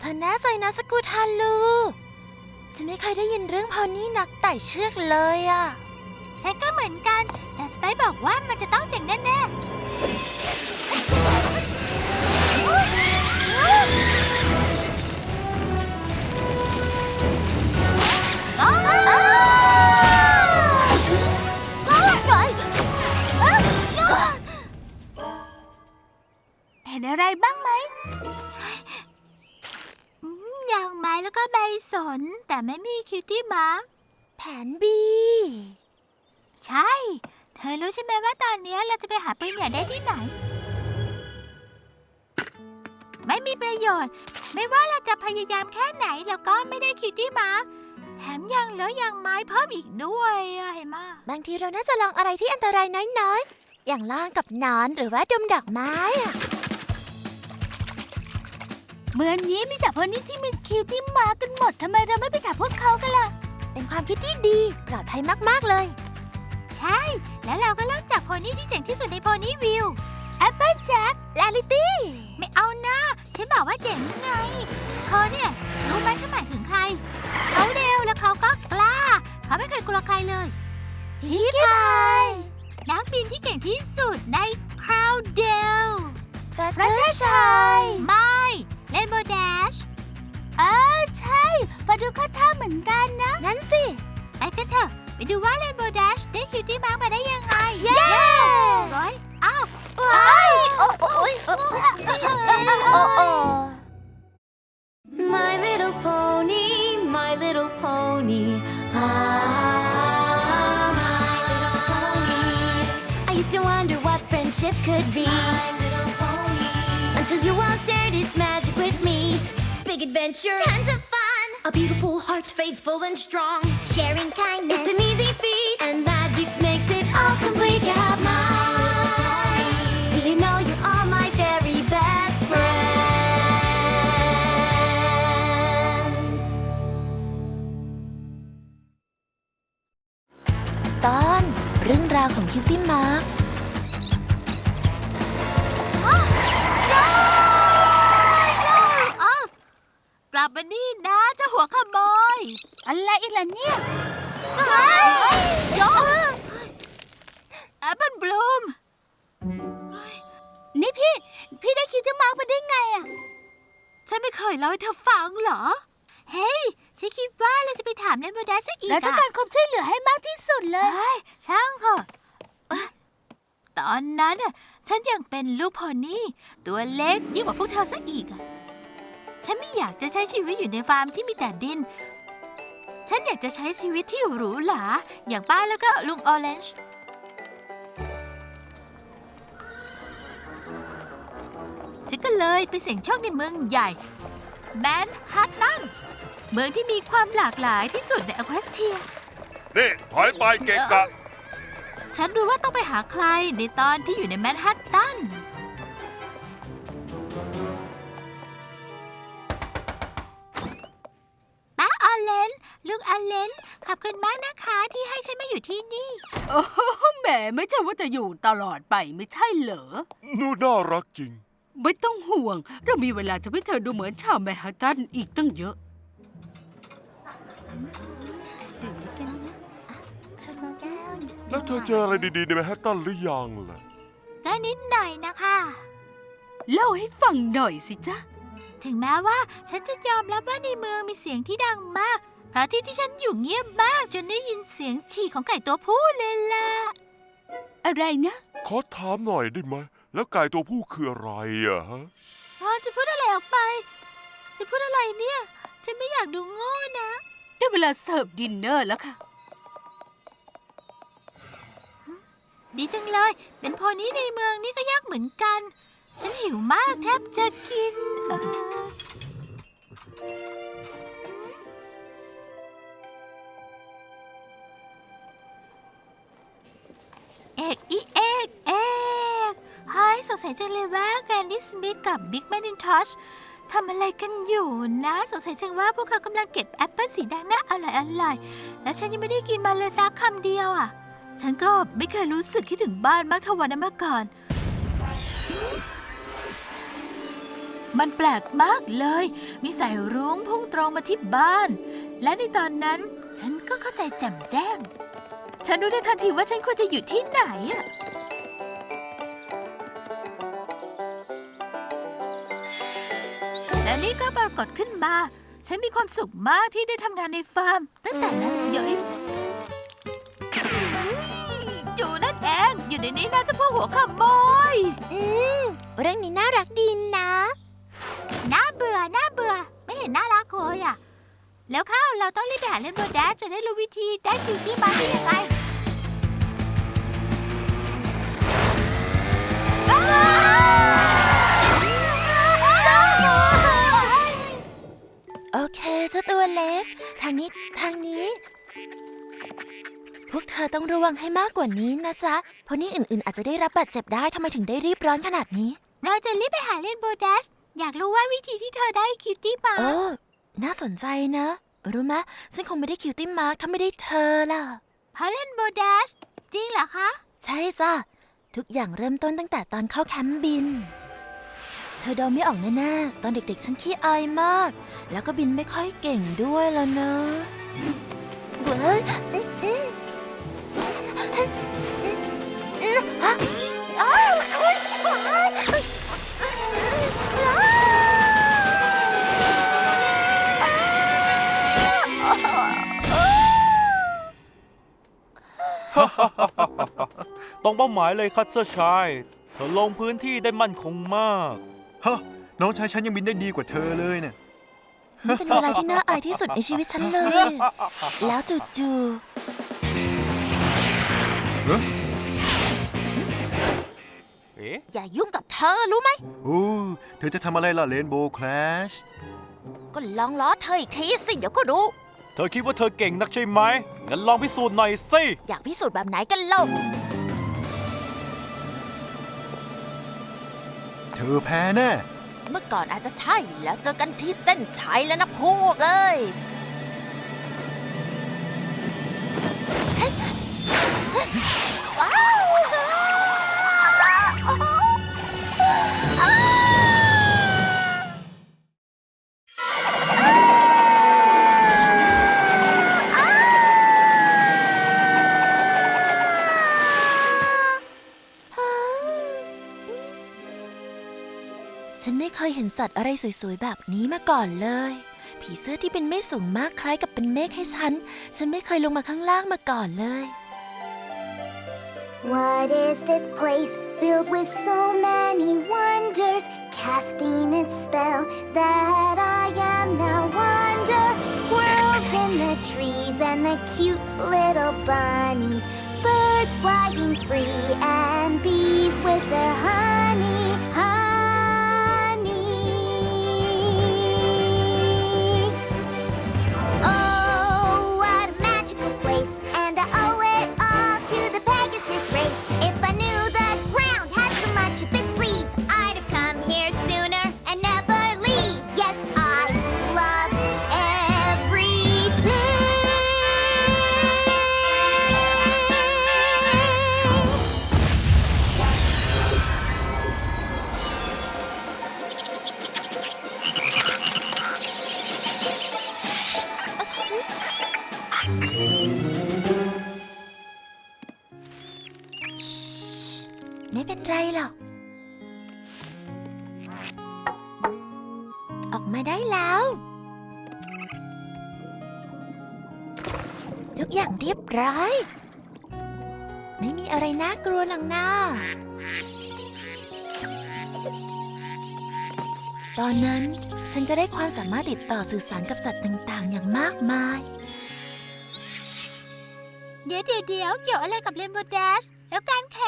เธอแน่ใจนะสกูทันลู ฉันไม่เคยได้ยินเรื่องพอนี่นักไต่เชือกเลยอะฉันก็เหมือนกัน แต่สไปซ์บอกว่ามันจะต้องเจ๋งแน่ๆอ้าวอ้าวไปอ้าวเห็นอะไรบ้างไหมางไม้แล้วก็ใบสน แต่ไม่มีคิวตี้มาร์กแผนบี ใช่ เธอรู้ใช่ไหมว่าตอนนี้เราจะไปหาปืนใหญ่ได้ที่ไหน ไม่มีประโยชน์ ไม่ว่าเราจะพยายามแค่ไหนเราก็ไม่ได้คิวตี้มาร์คแถมยังเหลือยังไม้เพิ่มอีกด้วยอะเห็นไหมบางทีเราน่าจะลองอะไรที่อันตรายน้อยๆ อย่างล่างกับหนอนหรือว่าดมดอกไม้อะ เมืองนี้มีแต่พวกนี้ที่มีคิวตี้มาร์คกันหมดทำไมเราไม่ไปจับพวกเขากันล่ะ เป็นความคิดที่ดีปลอดภัยมากๆเลย ใช่ แล้วเราก็เริ่มจากโพนี่ที่เจ๋งที่สุดในโพนี่วิวแอปเปิลแจ็คแลลิตี้ไม่เอานะฉันบอกว่าเจ๋งไงเธอเนี่ยรู้ไหมฉันหมายถึงใคร เขาเร็วแล้วเขาก็กล้า เขาไม่เคยกลัวใครเลยพี่พายนักบินที่เก่งที่สุดในคราวเดลพระเจ้าชัยไม่ เล่นโบแดชเออใช่พอดูเข้าท่าเหมือนกันนะ งั้นสิ ไปกันเถอะ ไปดูว่าเรนโบว์ดัชได้คิวตี้มาร์กมาได้ยังไง เย้โอ้ยอ้าวโอ้ยโอ้ยโอ้ยโอ้ย โอ้โอ้ My little pony, my little pony. Ah, my little pony. I used to wonder what friendship could be. My little pony. Until you all shared its magic with me. Big adventure, tons of fun. A beautiful heart, faithful and strong. Sharing kindness, it's an easy feat. And magic makes it all complete. You have mine. Do you know you're all my very best friends? ตอนเรื่องราวของคิวตี้มาร์ ลับมานี่นะเจ้าหัวขโมย อะไรอีกล่ะเนี่ยยอแอปเปิลบลูม นี่พี่ พี่ได้คิวตี้มาร์กมาได้ไงอะ ฉันไม่เคยเล่าให้เธอฟังเหรอ เฮ้ย ฉันคิดว่าเราจะไปถามเรนโบว์ดัชซะอีกเราต้องการความช่วยเหลือให้มากที่สุดเลยฮ้ช่างเถอะเอ้ยตอนนั้นน่ะฉันยังเป็นลูกพอนี่ ตัวเล็กยิ่งกว่าพวกเธอซะอีกอะ ฉันไม่อยากจะใช้ชีวิตอยู่ในฟาร์มที่มีแต่ดิน ฉันอยากจะใช้ชีวิตที่หรูหรา อย่างป้าแล้วก็ลุงออเรนจ์ ฉันก็เลยไปเสี่ยงโชคในเมืองใหญ่ แมนฮัตตัน เมืองที่มีความหลากหลายที่สุดในอควสเทีย นี่ถอยไปเกะกะ ฉันรู้ว่าต้องไปหาใครในตอนที่อยู่ในแมนฮัตตัน ลนลุงออเลนขอบคุณมากนะคะที่ให้ฉันมาอยู่ที่นี่ โอ้โหแหมไม่ใช่ว่าจะอยู่ตลอดไปไม่ใช่เหรอหนูน่ารักจริง ไม่ต้องห่วง เรามีเวลาทำให้เธอดูเหมือนชาวแมนฮัตตันอีกตั้งเยอะ ดื่มด้วยกันนะชนแก้วแล้วเธอเจออะไรดีๆในแมนฮัตตันหรือยังล่ะ ก็นิดหน่อยนะคะ เล่าให้ฟังหน่อยสิจ๊ะ ถึงแม้ว่าฉันจะยอมรับว่าในเมืองมีเสียงที่ดังมาก เพราะที่ที่ฉันอยู่เงียบมากจนได้ยินเสียงฉี่ของไก่ตัวผู้เลยล่ะ อะไรนะ ขอถามหน่อยได้ไหม แล้วไก่ตัวผู้คืออะไรอะฮะอ๋อจะพูดอะไรออกไป จะพูดอะไรเนี่ย ฉันไม่อยากดูโง่นะ ได้เวลาเสิร์ฟดินเนอร์แล้วค่ะ ดีจังเลย เป็นโพนี้ในเมืองนี่ก็ยากเหมือนกัน ฉันหิวมากแทบจะกินเอ่อ สงสัยจังเลยว่าแกรนดี้สมิธกับบิ๊กแม n นินทอชทำอะไรกันอยู่นะ สงสัยจังว่าพวกเขากำลังเก็บแอปเปิลสีแดงน่าอร่อยอร่อยแล้วฉันยังไม่ได้กินมาเลยสักคำเดียวอะ ฉันก็ไม่เคยรู้สึกคิดถึงบ้านมากเท่าวันนั้นมาก่อน มันแปลกมากเลย มีสายรุ้งพุ่งตรงมาที่บ้าน และในตอนนั้นฉันก็เข้าใจแจ่มแจ้ง ฉันรู้ได้ทันทีว่าฉันควรจะอยู่ที่ไหนอะ และนี่ก็ปรากฏขึ้นมา ฉันมีความสุขมากที่ได้ทำงานในฟาร์ม ตั้งแต่นั้นเย้ยจูนั่นเองอยู่ในนี้น่าจะพวกหัวขโมย อืม เรื่องนี้น่ารักดีนะ น่าเบื่อ น่าเบื่อ ไม่เห็นน่ารักเลยอะ แล้วเข้าเราต้องรีบไปหาเล่นโบนัสจะได้รู้วิธีได้คิวที่มาได้ยังไง เจ้าตัวเล็ก ทางนี้ทางนี้ พวกเธอต้องระวังให้มากกว่านี้นะจ๊ะ เพราะนี่อื่นๆ อาจจะได้รับบาดเจ็บได้ทำไมถึงได้รีบร้อนขนาดนี้ เราจะรีบไปหาเล่นโบนัส อยากรู้ว่าวิธีที่เธอได้คิวที่มาโอ้น่าสนใจนะ รู้ไหมฉันคงไม่ได้คิวตี้มาร์คถ้าไม่ได้เธอล่ะ เพราะเล่นโบนัส จริงเหรอคะ ใช่จ้ะ ทุกอย่างเริ่มต้นตั้งแต่ตอนเข้าแคมป์บิน เธอเดาไม่ออกแน่ๆ ตอนเด็กๆ ฉันขี้อายมาก แล้วก็บินไม่ค่อยเก่งด้วยแล้วนะเว้ยอื้ออื้ออื้อฮะอ้าวอุ๊ยอ้าวอ้าวตรงเป้าหมายเลยคัตเซอร์ชาย เธอลงพื้นที่ได้มั่นคงมาก ฮะน้องชายฉันยังบินได้ดีกว่าเธอเลยเนี่ยนี่เป็นเวลาที่น่าอายที่สุดในชีวิตฉันเลย แล้วจู่ๆเอ๊ะอย่ายุ่งกับเธอรู้ไหม โอ้เธอจะทำอะไรล่ะเรนโบว์คลาชก็ลองล้อเธออีกทีสิเดี๋ยวก็รู้ เธอคิดว่าเธอเก่งนักใช่ไหม งั้นลองพิสูจน์หน่อยสิ อยากพิสูจน์แบบไหนกันเล่า เธอแพ้แน่ เมื่อก่อนอาจจะใช่แล้วเจอกันที่เส้นชัยแล้วนะพวกเอ้ย สัตว์อะไรสวยๆแบบนี้มาก่อนเลย ผีเสื้อที่เป็นเมฆสูงมากคล้ายกับเป็นเมฆให้ฉัน ฉันไม่เคยลงมาข้างล่างมาก่อนเลย What is this place filled with so many wonders, casting its spell that I am now wonder? Squirrels in the trees and the cute little bunnies, birds flying free and bees with their honey. ไม่เป็นไรหรอก ออกมาได้แล้ว ทุกอย่างเรียบร้อย ไม่มีอะไรน่ากลัวหลังน้าตอนนั้นฉันก็ได้ความสามารถติดต่อสื่อสารกับสัตว์ต่างๆ อย่างมากมาย เดี๋ยวเดี๋ยวเดี๋ยวเกี่ยวอะไรกับเล่นโบนัสแล้วการแข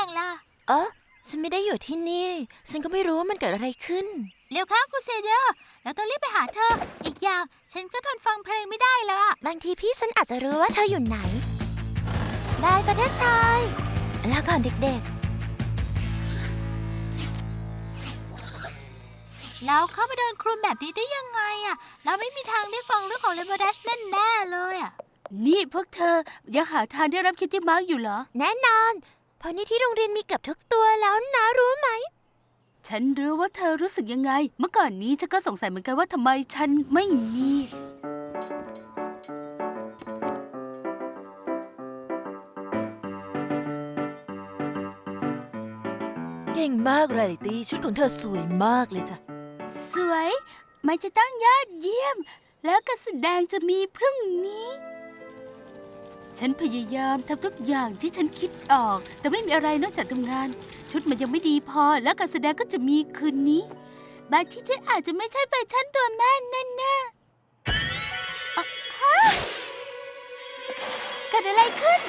ฉันไม่ได้อยู่ที่นี่ ฉันก็ไม่รู้ว่ามันเกิดอะไรขึ้น เร็วเข้ากูเซเดอร์เราต้องรีบไปหาเธอ อีกอย่างฉันก็ทนฟังเพลงไม่ได้แล้วอะบางทีพี่ฉันอาจจะรู้ว่าเธออยู่ไหน ได้ปะเทชายลาก่อนเด็กเราเข้าไปเดินคลุมแบบนี้ได้ยังไงอะเราไม่มีทางได้ฟังเรื่องของเลนโบนัสแน่ๆเลยอะนี่พวกเธอยังหาทางได้รับคิตตี้มาร์กอยู่เหรอ ๆ แน่นอนเพราะนี่ที่โรงเรียนมีเกือบทุกตัวแล้วนะรู้ไหม ฉันรู้ว่าเธอรู้สึกยังไง เมื่อก่อนนี้ฉันก็สงสัยเหมือนกันว่าทำไมฉันไม่มี เก่งมากเรลิตี้ชุดของเธอสวยมากเลยจ้ะ สวย มันจะต้องยอดเยี่ยม แล้วการแสดงจะมีพรุ่งนี้ ฉันพยายามทำทุกอย่างที่ฉันคิดออก แต่ไม่มีอะไรนอกจากทำงาน ชุดมันยังไม่ดีพอ แล้วการแสดงก็จะมีคืนนี้ บางที่ฉันอาจจะไม่ใช่แฟชั่นตัวแม่นั่นแน่ๆอะฮะเกิดอะไรขึ้น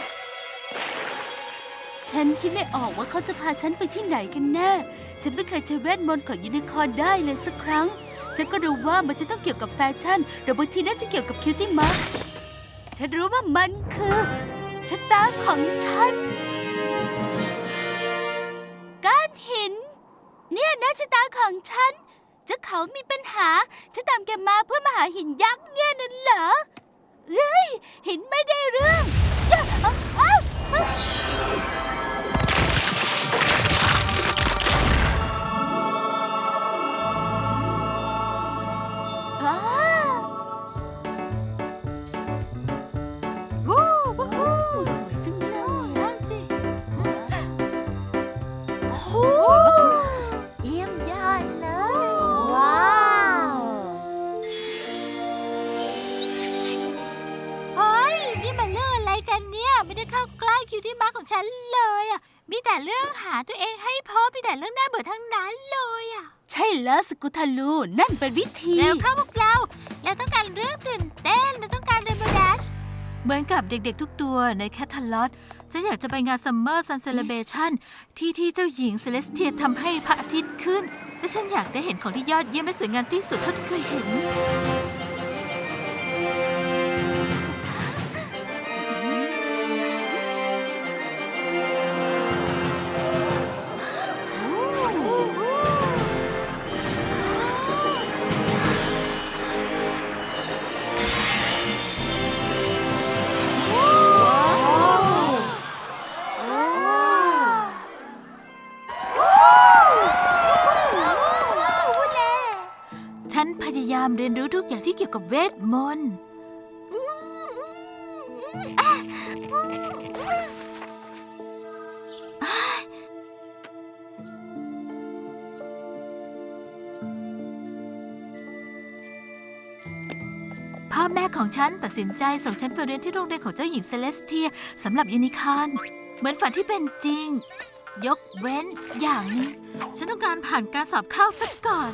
ฉันคิดไม่ออกว่าเขาจะพาฉันไปที่ไหนกันแน่ ฉันไม่เคยใช้เวทมนต์ของยูนิคอร์นได้เลยสักครั้ง ฉันก็รู้ว่ามันจะต้องเกี่ยวกับแฟชั่นหรือบางทีน่าจะเกี่ยวกับคิวตี้มาร์ ฉันรู้ว่ามันคือชะตาของฉัน ก้อนหิน เนี่ยนะชะตาของฉันเจ้าเขามีปัญหาฉันตามแกมาเพื่อมาหาหินยักษ์เนี่ยนั่นเหรอเอ้ยหินไม่ได้เรื่องาตัวเองให้พบมีแต่เรื่องน่าเบื่อทั้งนั้นเลยอะ ใช่แล้วสกุทาลูนั่นเป็นวิธีเร็วเข้าพวกเรา เราต้องการเรื่องตื่นเต้น เราต้องการเรนโบว์ดัชเหมือนกับเด็กๆทุกตัวในแคทเธอลอตฉันอยากจะไปงานซัมเมอร์ซันเซเลเบชันที่ที่เจ้าหญิงเซเลสเทียทำให้พระอาทิตย์ขึ้น และฉันอยากได้เห็นของที่ยอดเยี่ยมและสวยงามที่สุดเท่าที่เคยเห็น กับเวทมนต์ พ่อแม่ของฉันตัดสินใจส่งฉันไปเรียนที่โรงเรียนของเจ้าหญิงเซเลสเทียสำหรับยูนิคอร์นเหมือนฝันที่เป็นจริง ยกเว้นอย่างหนึงฉันต้องการผ่านการสอบเข้าสักก่อน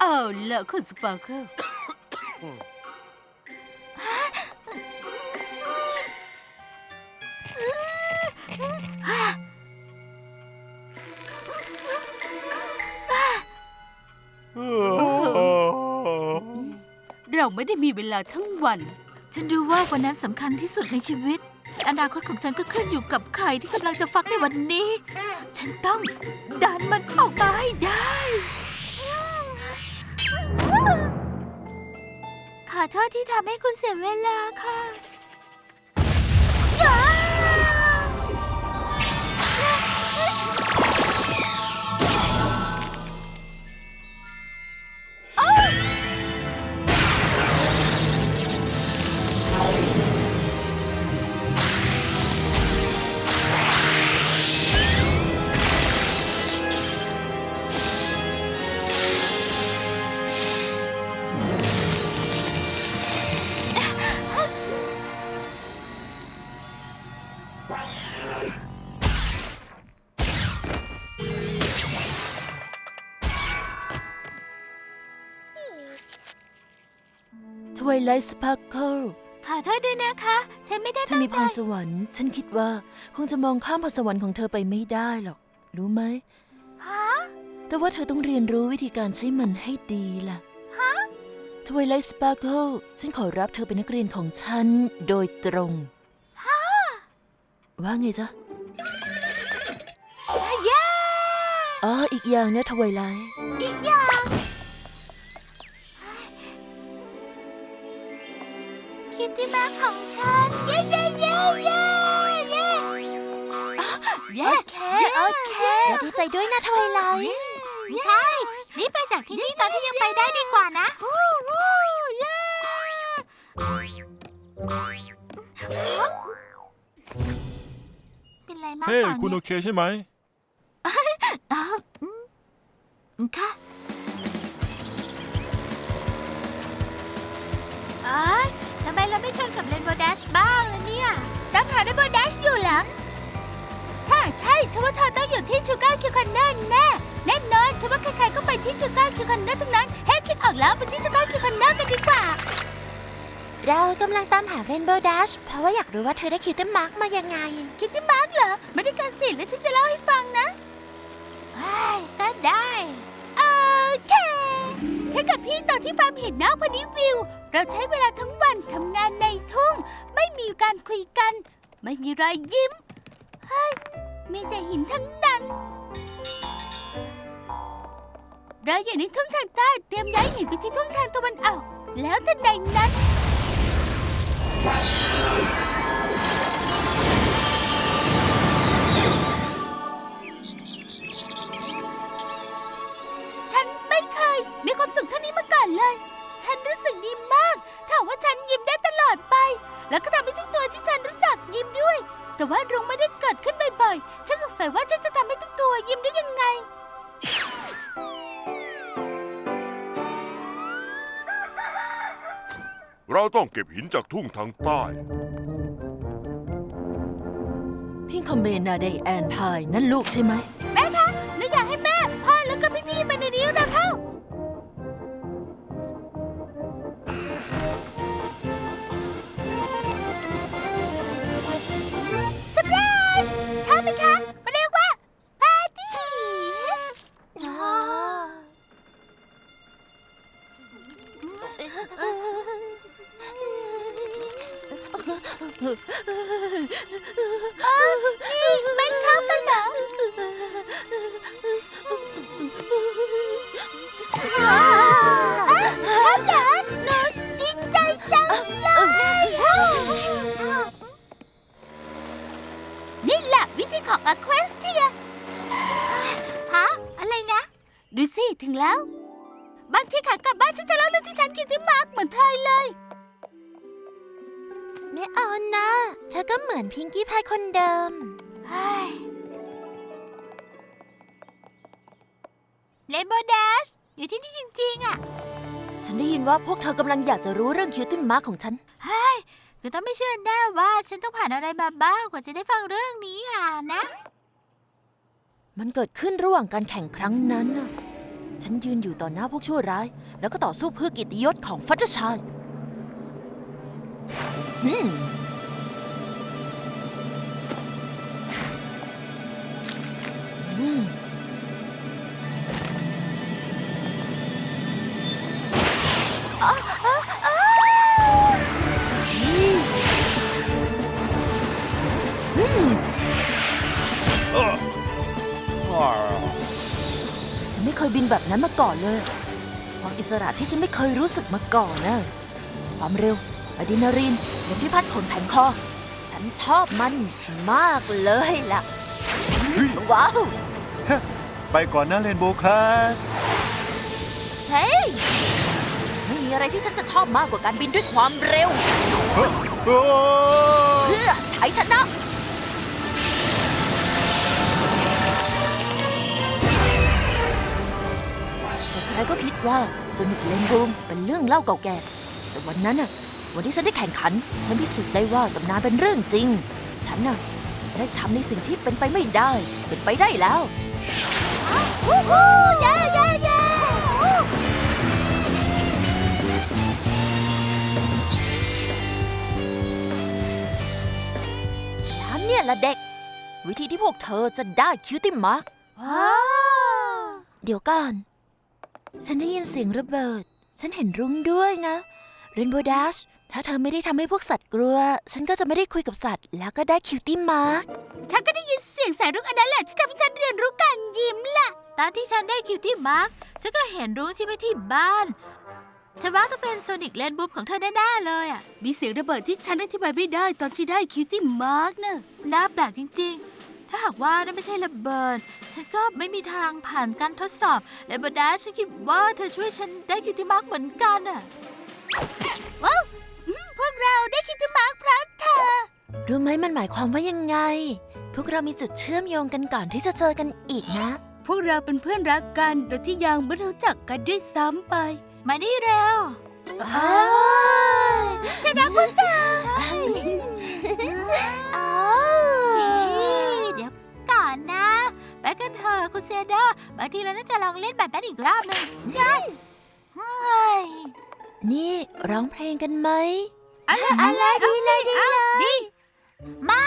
เอาล่ะคุณส ไม่ได้มีเวลาทั้งวัน ฉันรู้ว่าวันนั้นสำคัญที่สุดในชีวิต อนาคตของฉันก็ขึ้นอยู่กับไข่ที่กำลังจะฟักในวันนี้ ฉันต้องดันมันออกมาให้ได้ ขอโทษที่ทำให้คุณเสียเวลาค่ะ ไลท์สปาร์เคิลขอโทษด้วยนะคะ ฉันไม่ได้เธอตั้งมีใจพรสวรรค์ ฉันคิดว่าคงจะมองข้ามพรสวรรค์ของเธอไปไม่ได้หรอก รู้ไหม ฮะ แต่ว่าเธอต้องเรียนรู้วิธีการใช้มันให้ดีล่ะทวายไลท์สปาร์เคิลฉันขอรับเธอเป็นนักเรียนของฉันโดยตรงว่าไงจ๊ะ เย้ อ๋อ อีกอย่างนะทวายไลท์ อีกอย่าง คิตตี้มาของฉัน เย้เย้เย้เย้เย้เย้โอเคโอเคเราดีใจด้วยนะทวายไลท์ใช่นี่ไปจากที่นี่ตอนที่ยังไปได้ดีกว่านะเย้เป็นไรมากเฮ้เปล่าคุณโอเนี่ยเคใช่ไหมอ้าวอืมค่ะ เราไม่ชนกับเรนโบว์ดัชบ้างล่ะเนี่ยตามหาเรนโบว์ดัชอยู่เหรอถ้าใช่ฉันว่าเธอต้องอยู่ที่ชูการ์คิวคันเนอร์แน่แน่นอนฉันว่าใครๆก็ไปที่ชูการ์คิวคันเนอร์ทั้งนั้นเฮ้คิดออกแล้วไปที่ชูการ์คิวคันเนอร์กันดีกว่า เรากำลังตามหาเรนโบว์ดัชเพราะว่าอยากรู้ว่าเธอได้คิวเต็มมาร์กมายังไง คิดที่มาร์กเหรอไม่ได้การสิแล้วฉันจะเล่าให้ฟังนะก็ได้ โอเค ฉันกับพี่ตอนที่ฟาร์มเห็นนอกพอดีวิว เราใช้เวลาทั้งวันทำงานในทุ่ง ไม่มีการคุยกัน ไม่มีรอยยิ้ม เฮ้ย มีแต่หินทั้งนั้น เราอยู่ในทุ่งทางใต้เตรียมย้ายหินไปที่ทุ่งทางตะวันออก แล้วทันใดนั้น ความสุขเท่านี้มาก่อนเลย ฉันรู้สึกดีมากถ้าว่าฉันยิ้มได้ตลอดไป แล้วก็ทำให้ทุกตัวที่ฉันรู้จักยิ้มด้วย แต่ว่ารุงไม่ได้เกิดขึ้นบ่อยๆ ฉันสงสัยว่าฉันจะทำให้ทุกตัวยิ้มได้ยังไง เราต้องเก็บหินจากทุ่งทางใต้พี่คอมเมนาไดแอนพายนั่นลูกใช่ไหม 嗯。ายคนเดิม เลนโบว์ดัชอยู่ที่นี่จริงๆอะฉันได้ยินว่าพวกเธอกำลังอยากจะรู้เรื่องคิวตินมาร์กของฉันเฮ้ยคือต้องไม่เชื่อแน่ว่าฉันต้องผ่านอะไรมาบ้างกว่าจะได้ฟังเรื่องนี้อะนะ มันเกิดขึ้นระหว่างการแข่งครั้งนั้นน่ะฉันยืนอยู่ต่อหน้าพวกชั่วร้าย แล้วก็ต่อสู้เพื่อเกิตยศของฟัตเตอร์ชาย อืม ฉันไม่เคยบินแบบนั้นมาก่อนเลย ความอิสระที่ฉันไม่เคยรู้สึกมาก่อนนะความเร็วอะดรีนาลีนลมที่พัดขนแผงคอ ฉันชอบมันมากเลยล่ะ ว้าว ไปก่อนนะเรนโบว์คลาส เฮ้ยไม่มีอะไรที่ฉันจะชอบมากกว่าการบินด้วยความเร็ว เพื่อใช้ชนะ แต่ใครก็คิดว่าโซนิกเลนบูมเป็นเรื่องเล่าเก่าแก่ แต่วันนั้นน่ะ วันที่ฉันได้แข่งขัน ฉันพิสูจน์ได้ว่าตำนานเป็นเรื่องจริง ฉันน่ะได้ทำในสิ่งที่เป็นไปไม่ได้ เป็นไปได้แล้ว วู้ฮู้เย้เย้เย้วู้ฉันเนี่ยละเด็ก วิธีที่พวกเธอจะได้คิวติมาร์กเดี๋ยวก่อน ฉันได้ยินเสียงระเบิด ฉันเห็นรุ้งด้วยนะเรนโบว์ดัช ถ้าเธอไม่ได้ทำให้พวกสัตว์กลัว ฉันก็จะไม่ได้คุยกับสัตว์ แล้วก็ได้คิวตี้มาร์กฉันก็ได้ยินเสียงสายรุ้งอันนั้นแหละที่ทำให้ฉันเรียนรู้การยิ้มล่ะ ตอนที่ฉันได้คิวที่มาร์กฉันก็เห็นรุ้งที่ไปที่บ้านฉันว่าต้องเป็นโซนิกเลนบูมของเธอแน่ๆเลยอะ มีเสียงระเบิดที่ฉันอธิบายไม่ได้ตอนที่ได้คิวตี้มาร์กนะน่าแปลกจริง ๆ ถ้าหากว่านั่นไม่ใช่ระเบิด ฉันก็ไม่มีทางผ่านการทดสอบ และบดาฉันคิดว่าเธอช่วยฉันได้คิวที่มาร์กเหมือนกันอะว้าวอืม พวกเราได้คิวที่มาร์กเพราะเธอ รู้ไหมมันหมายความว่ายังไง พวกเรามีจุดเชื่อมโยงกันก่อนที่จะเจอกันอีกนะ พวกเราเป็นเพื่อนรักกันโดยที่ยังไม่รู้จักกันด้วยซ้ำไป มานี่เร็วจะรักพวกเธอเดี๋ยวก่อนนะ ไปกันเถอะคุณเซเดอร์บางทีเราน่าจะลองเล่นแบบนั้นอีกรอบหนึ่งได้เฮ้ยนี่ร้องเพลงกันไหม อะไรอะไรดีเลยดีเลยดีไม่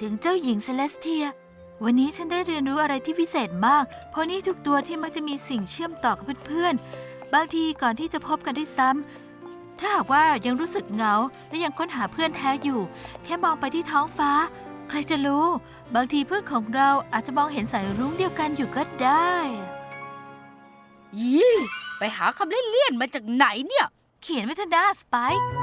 ถึงเจ้าหญิงเซเลสเทีย วันนี้ฉันได้เรียนรู้อะไรที่พิเศษมาก เพราะนี่ทุกตัวที่มักจะมีสิ่งเชื่อมต่อกับเพื่อนๆ บางทีก่อนที่จะพบกันด้วยซ้ำ ถ้าหากว่ายังรู้สึกเหงาและยังค้นหาเพื่อนแท้อยู่ แค่มองไปที่ท้องฟ้า ใครจะรู้ บางทีเพื่อนของเราอาจจะมองเห็นสายรุ้งเดียวกันอยู่ก็ได้ยี่ ไปหาคำเลี่ยนๆมาจากไหนเนี่ย เขียนไว้เถอะนะสไปค์